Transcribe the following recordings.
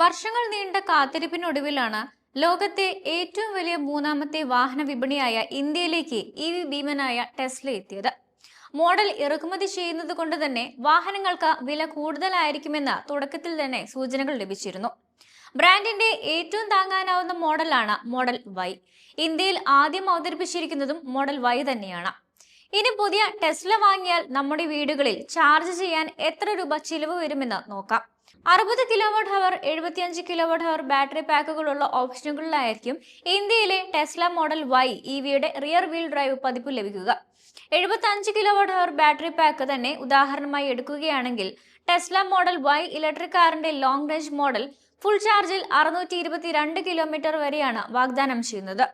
വർഷങ്ങൾ നീണ്ട കാത്തിരിപ്പിനൊടുവിലാണ് ലോകത്തെ ഏറ്റവും വലിയ മൂന്നാമത്തെ വാഹന വിപണിയായ ഇന്ത്യയിലേക്ക് ഇ വി ഭീമനായ ടെസ്ല എത്തിയത്. മോഡൽ ഇറക്കുമതി ചെയ്യുന്നത് കൊണ്ട് തന്നെ വാഹനങ്ങൾക്ക് വില കൂടുതലായിരിക്കുമെന്ന തുടക്കത്തിൽ തന്നെ സൂചനകൾ ലഭിച്ചിരുന്നു. ബ്രാൻഡിന്റെ ഏറ്റവും താങ്ങാനാവുന്ന മോഡലാണ് മോഡൽ വൈ. ഇന്ത്യയിൽ ആദ്യം അവതരിപ്പിച്ചിരിക്കുന്നതും മോഡൽ വൈ തന്നെയാണ്. ഇനി പുതിയ ടെസ്ല വാങ്ങിയാൽ നമ്മുടെ വീടുകളിൽ ചാർജ് ചെയ്യാൻ എത്ര രൂപ ചിലവ് വരുമെന്ന് നോക്കാം. അറുപത് കിലോവാട്ട് ഹവർ എഴുപത്തിയഞ്ച് കിലോവാട്ട് ഹവർ ബാറ്ററി പാക്കുകളുള്ള ഓപ്ഷനുകളിലായിരിക്കും ഇന്ത്യയിലെ ടെസ്ല മോഡൽ വൈ ഇ വിയുടെ റിയർ വീൽ ഡ്രൈവ് പതിപ്പ് ലഭിക്കുക. എഴുപത്തി അഞ്ച് കിലോവാട്ട് ഹവർ ബാറ്ററി പാക്ക് തന്നെ ഉദാഹരണമായി എടുക്കുകയാണെങ്കിൽ ടെസ്ല മോഡൽ വൈ ഇലക്ട്രിക് കാറിന്റെ ലോങ് റേഞ്ച് മോഡൽ ഫുൾ ചാർജിൽ അറുന്നൂറ്റി കിലോമീറ്റർ വരെയാണ് വാഗ്ദാനം ചെയ്യുന്നത്.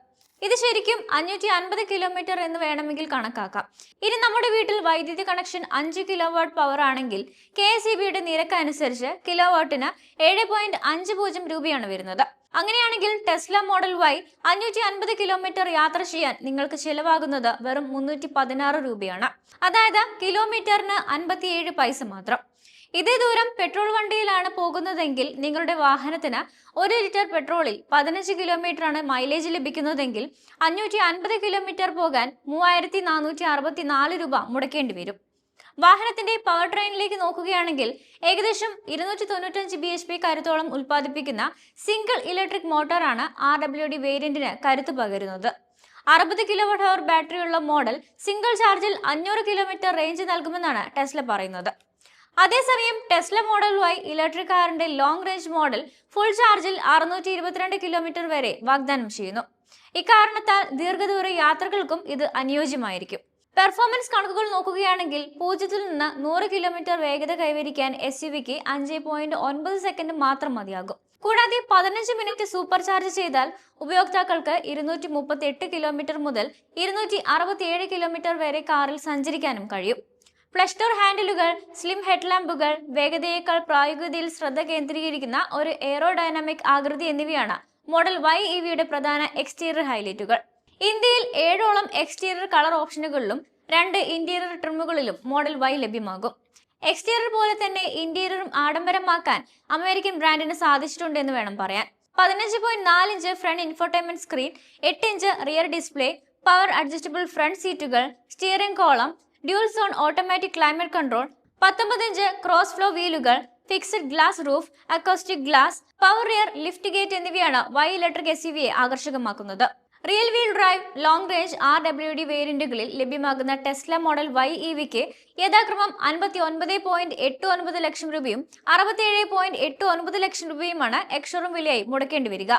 ഇത് ശരിക്കും അഞ്ഞൂറ്റി അൻപത് കിലോമീറ്റർ എന്ന് വേണമെങ്കിൽ കണക്കാക്കാം. ഇനി നമ്മുടെ വീട്ടിൽ വൈദ്യുതി കണക്ഷൻ അഞ്ച് കിലോ വാട്ട് പവർ ആണെങ്കിൽ കെ എസ് ഇ ബിയുടെ നിരക്ക് അനുസരിച്ച് കിലോ വാട്ടിന് ഏഴ് പോയിന്റ് അഞ്ച് പൂജ്യം രൂപയാണ് വരുന്നത്. അങ്ങനെയാണെങ്കിൽ ടെസ്ല മോഡൽ വൈ അഞ്ഞൂറ്റി അൻപത് കിലോമീറ്റർ യാത്ര ചെയ്യാൻ നിങ്ങൾക്ക് ചിലവാകുന്നത് വെറും മുന്നൂറ്റി പതിനാറ് രൂപയാണ്. അതായത് കിലോമീറ്ററിന് അൻപത്തിയേഴ് പൈസ മാത്രം. ഇതേ ദൂരം പെട്രോൾ വണ്ടിയിലാണ് പോകുന്നതെങ്കിൽ നിങ്ങളുടെ വാഹനത്തിന് ഒരു ലിറ്റർ പെട്രോളിൽ പതിനഞ്ച് കിലോമീറ്റർ ആണ് മൈലേജ് ലഭിക്കുന്നതെങ്കിൽ അഞ്ഞൂറ്റി അൻപത് കിലോമീറ്റർ പോകാൻ മൂവായിരത്തി നാനൂറ്റി അറുപത്തി നാല് രൂപ മുടക്കേണ്ടി വരും. വാഹനത്തിന്റെ പവർ ട്രെയിനിലേക്ക് നോക്കുകയാണെങ്കിൽ ഏകദേശം ഇരുന്നൂറ്റി തൊണ്ണൂറ്റഞ്ച് ബി എച്ച് പി കരുത്തോളം ഉൽപ്പാദിപ്പിക്കുന്ന സിംഗിൾ ഇലക്ട്രിക് മോട്ടോറാണ് ആർ ഡബ്ല്യു ഡി വേരിയന്റിന് കരുത്ത് പകരുന്നത്. അറുപത് കിലോവാട്ട് അവർ ബാറ്ററിയുള്ള മോഡൽ സിംഗിൾ ചാർജിൽ അഞ്ഞൂറ് കിലോമീറ്റർ റേഞ്ച് നൽകുമെന്നാണ് ടെസ്ല പറയുന്നത്. അതേസമയം ടെസ്ല മോഡൽ വൈ ഇലക്ട്രിക് കാറിന്റെ ലോങ് റേഞ്ച് മോഡൽ ഫുൾ ചാർജിൽ അറുന്നൂറ്റി ഇരുപത്തിരണ്ട് കിലോമീറ്റർ വരെ വാഗ്ദാനം ചെയ്യുന്നു. ഇക്കാരണത്താൽ ദീർഘദൂര യാത്രകൾക്കും ഇത് അനുയോജ്യമായിരിക്കും. പെർഫോമൻസ് കണക്കുകൾ നോക്കുകയാണെങ്കിൽ പൂജ്യത്തിൽ നിന്ന് നൂറ് കിലോമീറ്റർ വേഗത കൈവരിക്കാൻ എസ് യു വിക്ക് അഞ്ച് പോയിന്റ് ഒൻപത് സെക്കൻഡ് മാത്രം മതിയാകും. കൂടാതെ പതിനഞ്ച് മിനിറ്റ് സൂപ്പർ ചാർജ് ചെയ്താൽ ഉപയോക്താക്കൾക്ക് ഇരുന്നൂറ്റി മുപ്പത്തി എട്ട് കിലോമീറ്റർ മുതൽ ഇരുന്നൂറ്റി അറുപത്തിയേഴ് കിലോമീറ്റർ വരെ കാറിൽ സഞ്ചരിക്കാനും കഴിയും. ഫ്ലഷ് ഡോർ ഹാൻഡിലുകൾ സ്ലിം ഹെഡ്ലാമ്പുകൾ വേഗതയേക്കാൾ പ്രായോഗികതയിൽ ശ്രദ്ധ കേന്ദ്രീകരിക്കുന്ന ഒരു എയറോഡൈനാമിക് ആകൃതി എന്നിവയാണ് മോഡൽ വൈ ഇ വിയുടെ പ്രധാന എക്സ്റ്റീരിയർ ഹൈലൈറ്റുകൾ ഇന്ത്യയിൽ ഏഴോളം എക്സ്റ്റീരിയർ കളർ ഓപ്ഷനുകളിലും രണ്ട് ഇന്റീരിയർ ട്രിമുകളിലും മോഡൽ വൈ ലഭ്യമാകും. എക്സ്റ്റീരിയർ പോലെ തന്നെ ഇന്റീരിയറും ആഡംബരമാക്കാൻ അമേരിക്കൻ ബ്രാൻഡിന് സാധിച്ചിട്ടുണ്ട് എന്ന് വേണം പറയാൻ. പതിനഞ്ച് പോയിന്റ് നാല് ഇഞ്ച് ഫ്രണ്ട് ഇൻഫോർടൈൻമെന്റ് സ്ക്രീൻ എട്ട് inch rear display power adjustable front സീറ്റുകൾ steering column dual zone automatic climate control പത്തൊമ്പതിഞ്ച് cross flow വീലുകൾ fixed glass roof acoustic glass power rear lift gate എന്നിവയാണ് വൈ ഇലക്ട്രിക് എസ് യുവിയെ ആകർഷകമാക്കുന്നത്. Real wheel drive long range R W D വേരിയന്റുകളിൽ ലഭ്യമാകുന്ന Tesla model Y E വിക്ക് യഥാക്രമം അൻപത്തി ഒൻപത് point എട്ട് ഒൻപത് ലക്ഷം രൂപയും അറുപത്തിയേഴ് പോയിന്റ് എട്ട് ഒൻപത് ലക്ഷം രൂപയുമാണ് എക്സ്ഷോറൂം വിലയായി മുടക്കേണ്ടി വരിക.